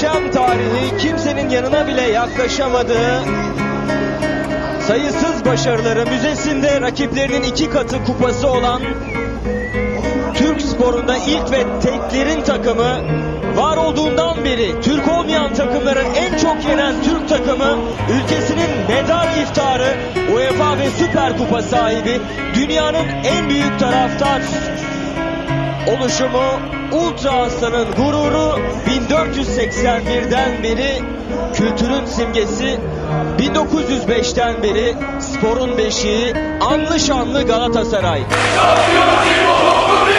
muhteşem tarihi kimsenin yanına bile yaklaşamadığı sayısız başarıları müzesinde rakiplerinin iki katı kupası olan Türk sporunda ilk ve teklerin takımı var olduğundan beri Türk olmayan takımların en çok yenen Türk takımı ülkesinin medal iftarı UEFA ve Süper Kupa sahibi dünyanın en büyük taraftar oluşumu Ultra Aslan'ın gururu 1481'den beri kültürün simgesi 1905'ten beri sporun beşiği anlı şanlı Galatasaray. Şampiyonu